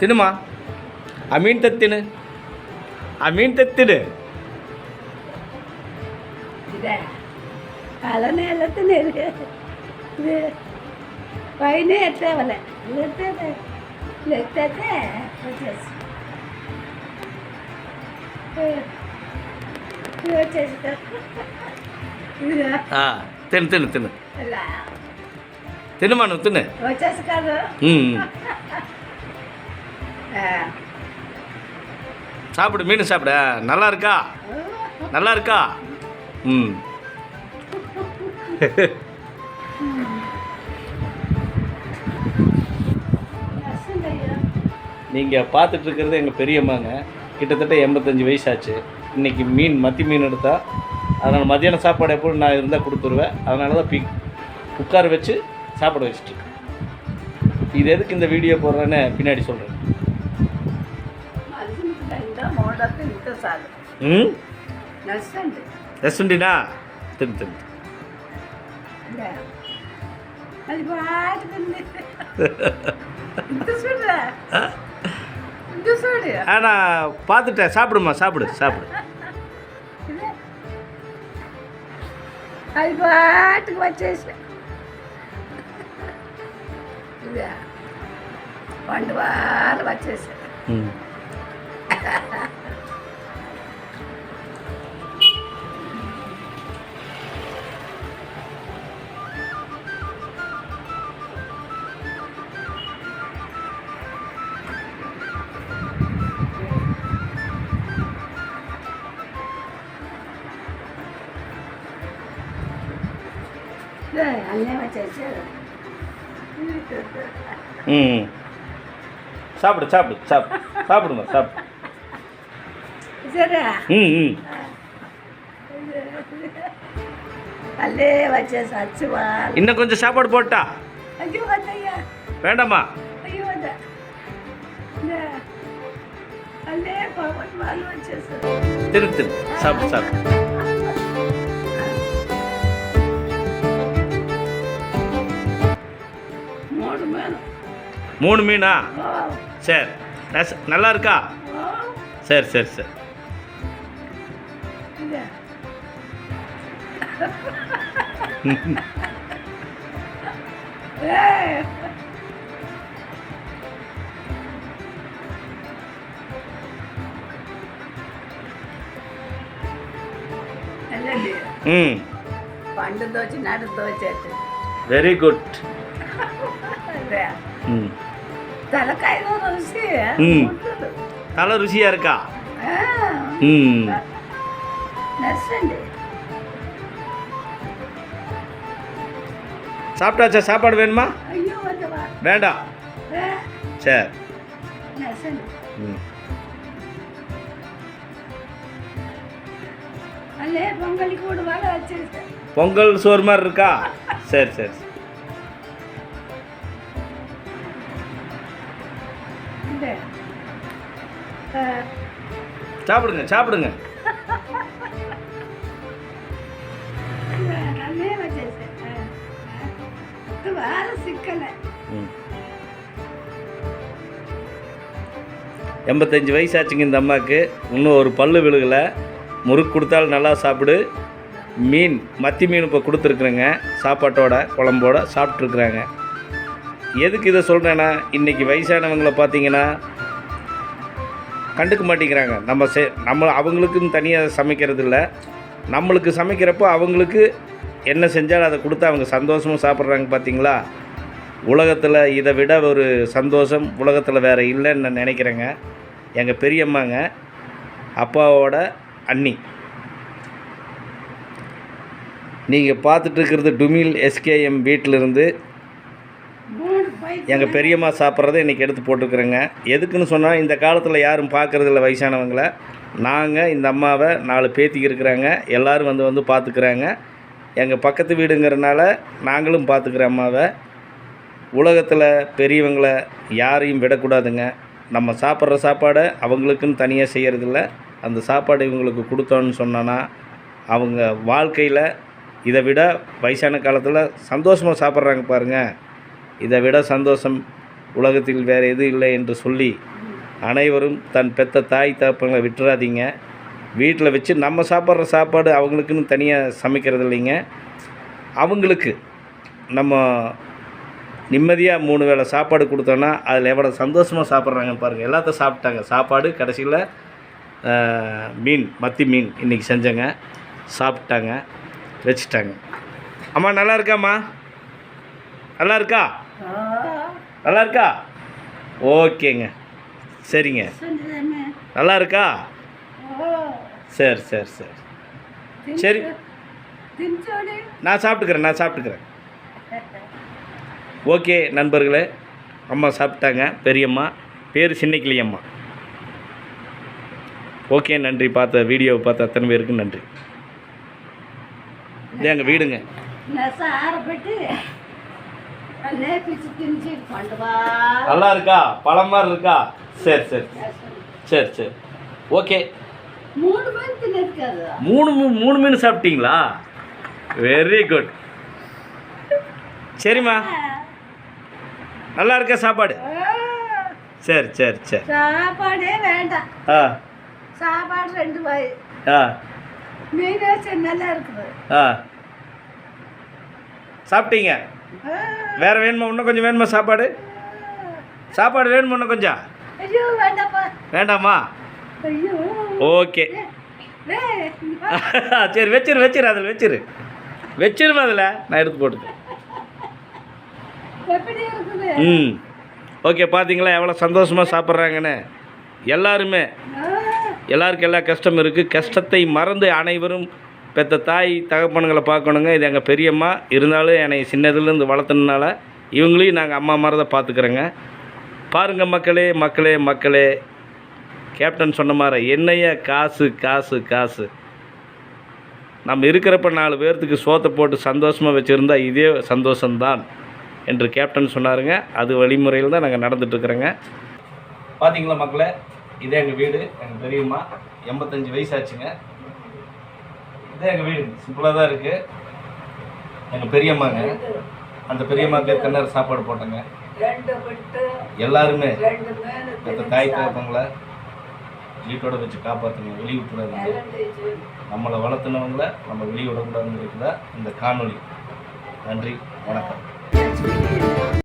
తినుమా ఆ మీన్ తెత్తి తిను ఆ మీన్ తెత్తి తిను ఇదే అలానే వెళ్తున్నాయి ఇది పైన ఎత్తేవలే ఎత్తేదే ఎత్తేతే వచ్చేసి ఇది వచ్చేసి ఇదిగా ఆ, తిను తిను తిను ఇలా తినుమా నువ్వు తిను వచ్చేసి కాదు ம் ఆ. சாப்பிடு மீன் சாப்பிடு. நல்லா இருக்கா? நல்லா இருக்கா? ம். நீங்கள் பார்த்துட்டு இருக்கிறது எங்கள் பெரியம்மாங்க. கிட்டத்தட்ட எண்பத்தஞ்சு வயசாச்சு. இன்றைக்கி மீன் மத்தி மீன் எடுத்தா அதனால் மத்தியான சாப்பாடு எப்போ நான் இருந்தால் கொடுத்துருவேன். அதனால தான் பி உட்கார வச்சு சாப்பாடு வச்சுட்டு இது எதுக்கு இந்த வீடியோ போடுறேன்னு பின்னாடி சொல்கிறேன் ఇంత చూడు ஆ நான் பார்த்துட்டேன் சாப்பிடுமா சாப்பிடு சாப்பிடு ఇదే. అది బాటుకు వచ్చేసి ఇదే వంట ம். சாப்பிடு சாப்பிடு சாப்பிடு. சாப்பிடுங்க சாப்பிடு. ம் ம். இன்னும் கொஞ்சம் சாப்பாடு போட்டா. வேண்டாமா? திரு திரு. சாப்பிடு சாப்பிடு. மூணு மீனா ఓ, சரி ரச- நல்லா இருக்கா ఓ, சரி சரி சரி ఇదే. ఏయ్. వెళ్ళండి ம் పండు దోచి నాటు దోచేది வெரி குட் అదే ம். தலை ருசியாக இருக்கா? ம். சாப்பிட்டாச்சா? சாப்பாடு வேணுமா? வேண்டாம் சரி. ம். பொங்கல் சோறு மாதிரி இருக்கா? சரி சரி. சாப்பிடுங்க சாப்பிடுங்க. எண்பத்தஞ்சு வயசு ஆச்சுங்க இந்த அம்மாவுக்கு இன்னும் ஒரு பல்லு விழுகலை. முறுக்கு கொடுத்தாலும் நல்லா சாப்பிடு. மீன் மத்தி மீன் இப்போ கொடுத்துருக்குறேங்க. சாப்பாட்டோட குழம்போட சாப்பிட்ருக்குறாங்க எதுக்கு இதை சொல்கிறேன்னா இன்றைக்கி வயசானவங்களை பார்த்தீங்கன்னா கண்டுக்க மாட்டேங்கிறாங்க. நம்ம செ நம்ம அவங்களுக்குன்னு தனியாக சமைக்கிறது இல்லை நம்மளுக்கு சமைக்கிறப்போ அவங்களுக்கு என்ன செஞ்சாலும் அதை கொடுத்து அவங்க சந்தோஷமும் சாப்பிட்றாங்க பார்த்தீங்களா உலகத்தில் இதை விட ஒரு சந்தோஷம் உலகத்தில் வேறு இல்லைன்னு நான் நினைக்கிறேங்க. எங்கள் பெரியம்மாங்க அப்பாவோட அண்ணி. நீங்கள் பார்த்துட்டு இருக்கிறது டுமில் எஸ்கேஎம் வீட்டிலிருந்து எங்கள் பெரியம்மா சாப்பிட்றத இன்றைக்கி எடுத்து போட்டுருக்குறேங்க. எதுக்குன்னு சொன்னால் இந்த காலத்தில் யாரும் பார்க்குறதில்ல வயசானவங்கள. நாங்கள் இந்த அம்மாவை நாலு பேத்திக்கு இருக்கிறாங்க. எல்லோரும் வந்து வந்து பார்த்துக்குறாங்க எங்கள் பக்கத்து வீடுங்கிறனால நாங்களும் பார்த்துக்குற அம்மாவை. உலகத்தில் பெரியவங்களை யாரையும் விடக்கூடாதுங்க. நம்ம சாப்பிட்ற சாப்பாடை அவங்களுக்குன்னு தனியாக செய்கிறதில்ல அந்த சாப்பாடு இவங்களுக்கு கொடுத்தோன்னு சொன்னோன்னா அவங்க வாழ்க்கையில் இதை விட வயசான காலத்தில் சந்தோஷமாக சாப்பிட்றாங்க பாருங்கள் இதை விட சந்தோஷம் உலகத்தில் வேறு எதுவும் இல்லை என்று சொல்லி அனைவரும் தன் பெத்த தாய் தகப்பங்களை விட்டுறாதீங்க. வீட்டில் வச்சு நம்ம சாப்பிட்ற சாப்பாடு அவங்களுக்குன்னு தனியாக சமைக்கிறது இல்லைங்க. அவங்களுக்கு நம்ம நிம்மதியாக மூணு வேளை சாப்பாடு கொடுத்தோன்னா அதில் எவ்வளோ சந்தோஷமாக சாப்பிட்றாங்கன்னு பாருங்கள் எல்லாத்தையும் சாப்பிட்டாங்க. சாப்பாடு கடைசியில் மீன் மத்தி மீன் இன்றைக்கி செஞ்சேங்க. சாப்பிட்டாங்க. வச்சுட்டாங்க. அம்மா நல்லா இருக்காம்மா? நல்லா இருக்கா? நல்லா இருக்கா ஓகேங்க. சரிங்க. நல்லா இருக்கா சரி சரி சரி. சரி. நான் சாப்பிட்டுக்கிறேன் நான் சாப்பிட்டுக்கிறேன். ஓகே நண்பர்களே. அம்மா சாப்பிட்டாங்க பெரியம்மா. பேர் சின்னிக்கிளி அம்மா ஓகே நன்றி. பார்த்த வீடியோவை பார்த்த அத்தனை பேருக்கு நன்றி. இது எங்கள் வீடுங்க நல்லா இருக்கா? பழம் மாதிரி இருக்கா? சரி சரி. சரி சரி. ஓகே மூணு மூணு மீன் சாப்பிட்டீங்களா? வெரி குட் சரிம்மா. நல்லா இருக்கா சாப்பாடு? சரி சரி சரி. சாப்பாடே வேண்டாம். ஆ. சாப்பாடு ரெண்டு வாய் ஆ. மீனே நல்லா இருக்குது. ஆ. சாப்பிட்டீங்க? வேற வேணுமா இன்னும் கொஞ்சம் வேணுமா சாப்பாடு? சாப்பாடு வேணுமா இன்னும் கொஞ்சம்? வேண்டாமா? ஓகே. சரி வச்சிரு வச்சிரு அதில் வச்சிரு. வச்சிருமா அதில்? நான் எடுத்து இருக்குது. ம். ஓகே பார்த்தீங்களா எவ்வளோ சந்தோஷமாக சாப்பிட்றாங்கன்னு? எல்லாருமே. எல்லாருக்கும் எல்லா கஷ்டம் இருக்குது கஷ்டத்தை மறந்து அனைவரும் பெத்த தாய் தகப்பனுங்களை பார்க்கணுங்க. இது எங்கள் பெரியம்மா. இருந்தாலும் என்னை சின்னதுலேருந்து வளர்த்தனால இவங்களையும் நாங்கள் அம்மா மாதிரி தான் பார்த்துக்குறோங்க. பாருங்கள் மக்களே மக்களே மக்களே. கேப்டன் சொன்ன மாதிரி என்னையா காசு காசு காசு. நம்ம இருக்கிறப்ப நாலு பேர்த்துக்கு சோத்தை போட்டு சந்தோஷமாக வச்சுருந்தா இதே சந்தோஷம்தான் என்று கேப்டன் சொன்னாருங்க. அது வழிமுறையில் தான் நாங்கள் நடந்துட்டுருக்குறோங்க. பார்த்தீங்களா மக்களே? இதே எங்கள் வீடு எங்கள் பெரியம்மா. எண்பத்தஞ்சு வயசாச்சுங்க. இதே எங்கள் வீடு. சிம்பிளாக தான் இருக்குது எங்கள் பெரியம்மாங்க. அந்த பெரியம்மாக்கு தென்னர் சாப்பாடு போட்டேங்க. எல்லாருமே. மற்ற தாய் தகப்பங்களை வீட்டோட வச்சு காப்பாற்றுங்க வெளியே விட்டுறாதீங்க. திணிச்சு நம்மளை வளர்த்துனவங்கள நம்ம வெளியே விடக்கூடாதுன்னு இருக்குதா இந்த காணொளி. நன்றி. வணக்கம்.